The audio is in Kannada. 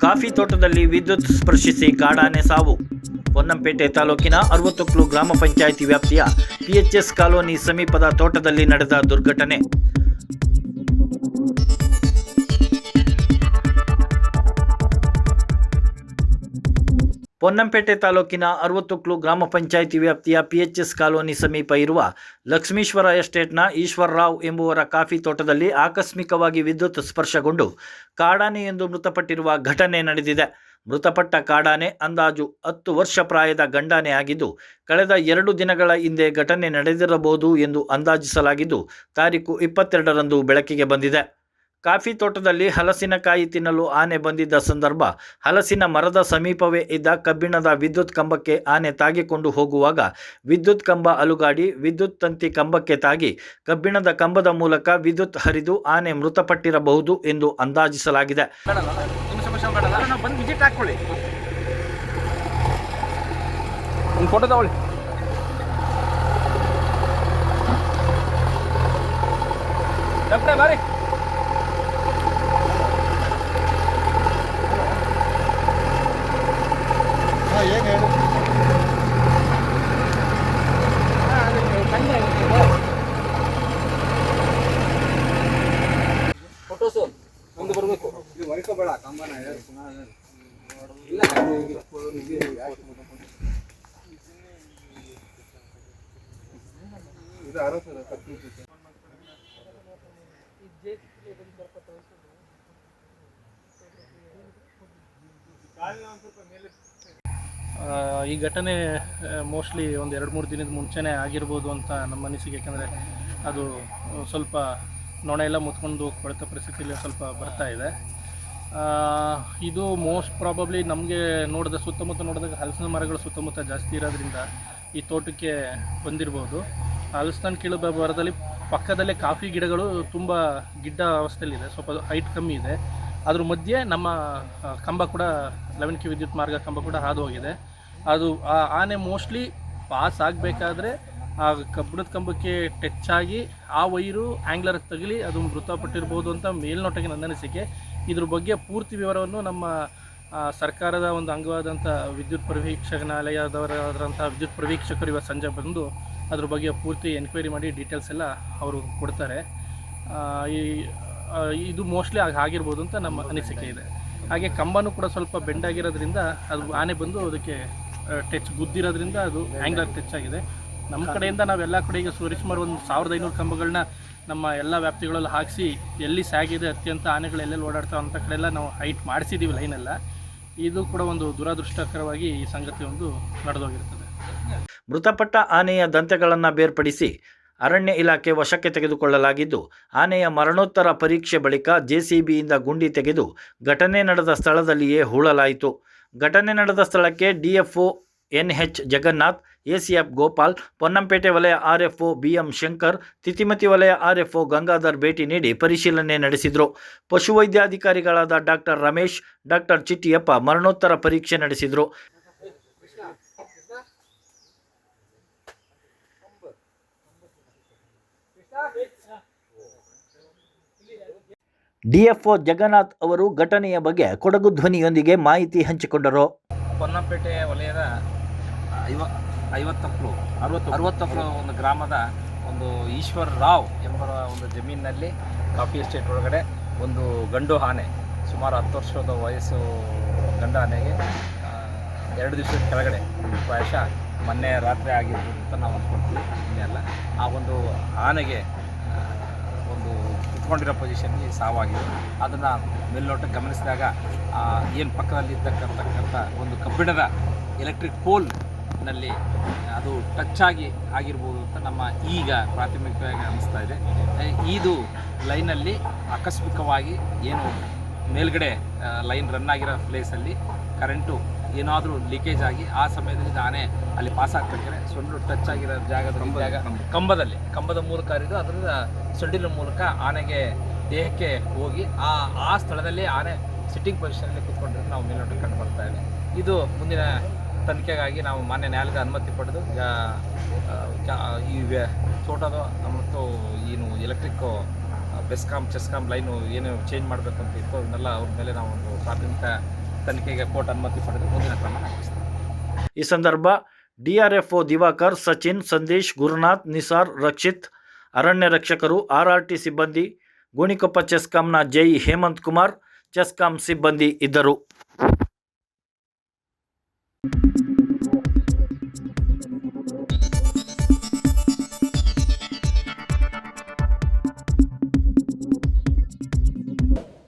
ಕಾಫಿ ತೋಟದಲ್ಲಿ ವಿದ್ಯುತ್ ಸ್ಪರ್ಶಿಸಿ ಕಾಡಾನೆ ಸಾವು. ಪೊನ್ನಂಪೇಟೆ ತಾಲೂಕಿನ ಅರವತ್ತೊಕ್ಲು ಗ್ರಾಮ ಪಂಚಾಯಿತಿ ವ್ಯಾಪ್ತಿಯ ಪಿಎಚ್ಎಸ್ ಕಾಲೋನಿ ಸಮೀಪದ ತೋಟದಲ್ಲಿ ನಡೆದ ದುರ್ಘಟನೆ. ಪೊನ್ನಂಪೇಟೆ ತಾಲೂಕಿನ ಅರವತ್ತೊಕ್ಲು ಗ್ರಾಮ ಪಂಚಾಯಿತಿ ವ್ಯಾಪ್ತಿಯ ಪಿಎಚ್ಎಸ್ ಕಾಲೋನಿ ಸಮೀಪ ಇರುವ ಲಕ್ಷ್ಮೀಶ್ವರ ಎಸ್ಟೇಟ್ನ ಈಶ್ವರರಾವ್ ಎಂಬುವರ ಕಾಫಿ ತೋಟದಲ್ಲಿ ಆಕಸ್ಮಿಕವಾಗಿ ವಿದ್ಯುತ್ ಸ್ಪರ್ಶಗೊಂಡು ಕಾಡಾನೆ ಎಂದು ಮೃತಪಟ್ಟಿರುವ ಘಟನೆ ನಡೆದಿದೆ. ಮೃತಪಟ್ಟ ಕಾಡಾನೆ ಅಂದಾಜು ಹತ್ತು ವರ್ಷ ಪ್ರಾಯದ ಗಂಡಾನೆ ಆಗಿದ್ದು, ಕಳೆದ ಎರಡು ದಿನಗಳ ಹಿಂದೆ ಘಟನೆ ನಡೆದಿರಬಹುದು ಎಂದು ಅಂದಾಜಿಸಲಾಗಿದ್ದು, ತಾರೀಕು ಇಪ್ಪತ್ತೆರಡರಂದು ಬೆಳಕಿಗೆ ಬಂದಿದೆ. ಕಾಫಿ ತೋಟದಲ್ಲಿ ಹಲಸಿನಕಾಯಿ ತಿನ್ನಲು ಆನೆ ಬಂದಿದ್ದ ಸಂದರ್ಭ. ಹಲಸಿನ ಮರದ ಸಮೀಪವೇ ಇದ್ದ ಕಬ್ಬಿಣದ ವಿದ್ಯುತ್ ಕಂಬಕ್ಕೆ ಆನೆ ತಾಗಿಕೊಂಡು ಹೋಗುವಾಗ ವಿದ್ಯುತ್ ಕಂಬ ಅಲುಗಾಡಿ ವಿದ್ಯುತ್ ತಂತಿ ಕಂಬಕ್ಕೆ ತಾಗಿ ಕಬ್ಬಿಣದ ಕಂಬದ ಮೂಲಕ ವಿದ್ಯುತ್ ಹರಿದು ಆನೆ ಮೃತಪಟ್ಟಿರಬಹುದು ಎಂದು ಅಂದಾಜಿಸಲಾಗಿದೆ. ಬೇಡಲ್ಲ ಈ ಘಟನೆ ಮೋಸ್ಟ್ಲಿ ಒಂದು ಎರಡು ಮೂರು ದಿನದ ಮುಂಚೆನೇ ಆಗಿರ್ಬೋದು ಅಂತ ನಮ್ಮ ಅನಿಸಿಕೆ, ಯಾಕಂದರೆ ಅದು ಸ್ವಲ್ಪ ನೊಣ ಎಲ್ಲ ಮುತ್ಕೊಂಡು ಕೊಳೆತ ಪರಿಸ್ಥಿತಿಯಲ್ಲಿ ಸ್ವಲ್ಪ ಬರ್ತಾ ಇದೆ. ಇದು ಮೋಸ್ಟ್ ಪ್ರಾಬಬ್ಲಿ ನಮಗೆ ನೋಡಿದ ಸುತ್ತಮುತ್ತ ನೋಡಿದಾಗ ಹಲಸಿನ ಮರಗಳು ಸುತ್ತಮುತ್ತ ಜಾಸ್ತಿ ಇರೋದ್ರಿಂದ ಈ ತೋಟಕ್ಕೆ ಬಂದಿರ್ಬೋದು. ಹಲಸಿನ ಕೀಳು ಬರದಲ್ಲಿ ಪಕ್ಕದಲ್ಲೇ ಕಾಫಿ ಗಿಡಗಳು ತುಂಬ ಗಿಡ್ಡ ಅವಸ್ಥೆಯಲ್ಲಿದೆ ಸ್ವಲ್ಪ ಹೈಟ್ ಕಮ್ಮಿ ಇದೆ. ಅದ್ರ ಮಧ್ಯೆ ನಮ್ಮ ಕಂಬ ಕೂಡ ಲೆವೆನ್ ಕೆ ವಿದ್ಯುತ್ ಮಾರ್ಗ ಕಂಬ ಕೂಡ ಹಾದು ಹೋಗಿದೆ ಅದು, ಆ, ಆನೆ ಮೋಸ್ಟ್ಲಿ ಪಾಸ್ ಆಗಬೇಕಾದ್ರೆ ಆ ಕಬ್ಬಿಣದ ಕಂಬಕ್ಕೆ ಟಚ್ ಆಗಿ ಆ ವೈರು ಆ್ಯಂಗ್ಲರ್ ತಗಲಿ ಅದು ಮೃತಪಟ್ಟಿರ್ಬೋದು ಅಂತ ಮೇಲ್ನೋಟಕ್ಕೆ ನನ್ನ ಅನಿಸಿಕೆ. ಇದ್ರ ಬಗ್ಗೆ ಪೂರ್ತಿ ವಿವರವನ್ನು ನಮ್ಮ ಸರ್ಕಾರದ ಒಂದು ಅಂಗವಾದಂಥ ವಿದ್ಯುತ್ ಪ್ರವೀಕ್ಷಕನಾಲಯದವರಾದಂಥ ವಿದ್ಯುತ್ ಪರಿವೀಕ್ಷಕರು ಇವತ್ತು ಸಂಜೆ ಬಂದು ಅದ್ರ ಬಗ್ಗೆ ಪೂರ್ತಿ ಎನ್ಕ್ವೈರಿ ಮಾಡಿ ಡೀಟೇಲ್ಸ್ ಎಲ್ಲ ಅವರು ಕೊಡ್ತಾರೆ. ಈ ಇದು ಮೋಸ್ಟ್ಲಿ ಆಗ ಆಗಿರ್ಬೋದು ಅಂತ ನಮ್ಮ ಅನಿಸಿಕೆ ಇದೆ. ಹಾಗೆ ಕಂಬನೂ ಕೂಡ ಸ್ವಲ್ಪ ಬೆಂಡಾಗಿರೋದ್ರಿಂದ ಅದು ಆನೆ ಬಂದು ಅದಕ್ಕೆ ಟಚ್ ಗುದ್ದಿರೋದ್ರಿಂದ ಅದು ಆ್ಯಂಗ್ಲರ್ ಟಚ್ ಆಗಿದೆ. ನಮ್ಮ ಕಡೆಯಿಂದ ನಾವೆಲ್ಲ ಕಡೆ ಈಗ ಸುಮಾರು ಒಂದು ಸಾವಿರದ ಐನೂರು ಕಂಬಗಳನ್ನ ನಮ್ಮ ಎಲ್ಲ ವ್ಯಾಪ್ತಿಗಳಲ್ಲಿ ಹಾಕಿಸಿ ಎಲ್ಲಿ ಸಾಗಿದೆ ಅತ್ಯಂತ ಆನೆಗಳು ಎಲ್ಲೆಲ್ಲಿ ಓಡಾಡ್ತಾವೆ ಅಂತ ಕಡೆ ಎಲ್ಲ ನಾವು ಹೈಟ್ ಮಾಡಿಸಿದ್ದೀವಿ ಲೈನೆಲ್ಲ. ಇದು ಕೂಡ ಒಂದು ದುರದೃಷ್ಟಕರವಾಗಿ ಈ ಸಂಗತಿ ಒಂದು ನಡೆದೋಗಿರ್ತದೆ. ಮೃತಪಟ್ಟ ಆನೆಯ ದಂತೆಗಳನ್ನು ಬೇರ್ಪಡಿಸಿ ಅರಣ್ಯ ಇಲಾಖೆ ವಶಕ್ಕೆ ತೆಗೆದುಕೊಳ್ಳಲಾಗಿದ್ದು, ಆನೆಯ ಮರಣೋತ್ತರ ಪರೀಕ್ಷೆ ಬಳಿಕ ಜೆಸಿಬಿಯಿಂದ ಗುಂಡಿ ತೆಗೆದು ಘಟನೆ ನಡೆದ ಸ್ಥಳದಲ್ಲಿಯೇ ಹೂಳಲಾಯಿತು. ಘಟನೆ ನಡೆದ ಸ್ಥಳಕ್ಕೆ DFO N H Jagannath ACF Gopal, Ponnampet ವಲಯ ಆರ್ಎಫ್ಒ ಬಿಎಂ ಶಂಕರ್, ತಿತಿಮತಿ ವಲಯ ಆರ್ಎಫ್ಒ ಗಂಗಾಧರ್ ಭೇಟಿ ನೀಡಿ ಪರಿಶೀಲನೆ ನಡೆಸಿದರು. ಪಶುವೈದ್ಯಾಧಿಕಾರಿಗಳಾದ ಡಾಕ್ಟರ್ ರಮೇಶ್, ಡಾಕ್ಟರ್ ಚಿಟ್ಟಿಯಪ್ಪ ಮರಣೋತ್ತರ ಪರೀಕ್ಷೆ ನಡೆಸಿದರು. ಡಿಎಫ್ಒ ಜಗನ್ನಾಥ್ ಅವರು ಘಟನೆಯ ಬಗ್ಗೆ ಕೊಡಗು ಧ್ವನಿಯೊಂದಿಗೆ ಮಾಹಿತಿ ಹಂಚಿಕೊಂಡರು. ಪೊನ್ನಂಪೇಟೆ ವಲಯದ ಐವ ಐವತ್ತಕ್ಕಳು ಅರವತ್ತು ಅರವತ್ತಕ್ಕಳು ಒಂದು ಗ್ರಾಮದ ಒಂದು ಈಶ್ವರ್ ರಾವ್ ಎಂಬ ಒಂದು ಜಮೀನಿನಲ್ಲಿ ಕಾಫಿ ಎಸ್ಟೇಟ್ ಒಳಗಡೆ ಒಂದು ಗಂಡು ಆನೆ ಸುಮಾರು ಹತ್ತು ವರ್ಷದ ವಯಸ್ಸು ಗಂಡು ಆನೆಗೆ ಎರಡು ದಿವಸದ ಕೆಳಗಡೆ ಪ್ರಾಯಶಃ ಮೊನ್ನೆ ರಾತ್ರಿ ಆಗಿರ್ಬೋದು ಅಂತ ನಾವು ಅಂದ್ಕೊಳ್ತೀವಿ ಇನ್ನೆಲ್ಲ ಆ ಒಂದು ಆನೆಗೆ ಒಂದು ಕುತ್ಕೊಂಡಿರೋ ಪೊಸಿಷನ್ಗೆ ಸಾವಾಗಿದೆ. ಅದನ್ನು ಮೇಲ್ನೋಟ ಗಮನಿಸಿದಾಗ ಏನು ಪಕ್ಕದಲ್ಲಿ ಇರ್ತಕ್ಕಂಥಕ್ಕಂಥ ಒಂದು ಕಬ್ಬಿಣದ ಎಲೆಕ್ಟ್ರಿಕ್ ಪೋಲ್ನಲ್ಲಿ ಅದು ಟಚ್ ಆಗಿ ಆಗಿರ್ಬೋದು ಅಂತ ನಮ್ಮ ಈಗ ಪ್ರಾಥಮಿಕವಾಗಿ ಅನಿಸ್ತಾ ಇದೆ. ಇದು ಲೈನಲ್ಲಿ ಆಕಸ್ಮಿಕವಾಗಿ ಏನು ಮೇಲ್ಗಡೆ ಲೈನ್ ರನ್ ಆಗಿರೋ ಪ್ಲೇಸಲ್ಲಿ ಕರೆಂಟು ಏನಾದರೂ ಲೀಕೇಜ್ ಆಗಿ ಆ ಸಮಯದಲ್ಲಿ ಆನೆ ಅಲ್ಲಿ ಪಾಸ್ ಆಗ್ಬೇಕಾದ್ರೆ ಸೊಂಡು ಟಚ್ ಆಗಿರೋ ಜಾಗದ ಜಾಗ ಕಂಬದಲ್ಲಿ ಕಂಬದ ಮೂಲಕ ಹರಿದು ಅದರಿಂದ ಸೊಂಡಿನ ಮೂಲಕ ಆನೆಗೆ ದೇಹಕ್ಕೆ ಹೋಗಿ ಆ ಆ ಸ್ಥಳದಲ್ಲಿ ಆನೆ ಸಿಟ್ಟಿಂಗ್ ಪೊಸಿಷನಲ್ಲಿ ಕೂತ್ಕೊಂಡಿರೋದು ನಾವು ಮೇಲ್ನೋಟಕ್ಕೆ ಕಂಡು ಬರ್ತಾ ಇದೆ ಇದು ಮುಂದಿನ ತನಿಖೆಗಾಗಿ ನಾವು ಮಾನ್ಯ ನ್ಯಾಯಾಲಯದ ಅನುಮತಿ ಪಡೆದು ಈ ತೋಟದ ಮತ್ತು ಏನು ಎಲೆಕ್ಟ್ರಿಕ್ ಬೆಸ್ಕಾಮ್ ಚೆಸ್ಕಾಮ್ ಲೈನು ಏನು ಚೇಂಜ್ ಮಾಡಬೇಕು ಅಂತ ಇತ್ತು ಅದನ್ನೆಲ್ಲ ಅವ್ರ ಮೇಲೆ ನಾವು ಒಂದು ಪ್ರಾಥಮಿಕ ತನಿಖೆಗೆ ಕೋರ್ಟ್ ಅನುಮತಿ ಪಡೆದು ಮುಂದಿನ ಕ್ರಮ ಈ ಸಂದರ್ಭ ಒ ದಿವಾಕರ್, ಸಚಿನ್, ಸಂದೇಶ್, ಗುರುನಾಥ್, ನಿಸಾರ್, ರಕ್ಷಿತ್, ಅರಣ್ಯ ರಕ್ಷಕರು, ಆರ್ಆರ್ಟಿ ಸಿಬ್ಬಂದಿ, ಗೋಣಿಕೊಪ್ಪ ಚೆಸ್ಕಾಂನ ಜೈ ಹೇಮಂತ್ ಕುಮಾರ್ ಚೆಸ್ಕಾಂ ಸಿಬ್ಬಂದಿ ಇದ್ದರು.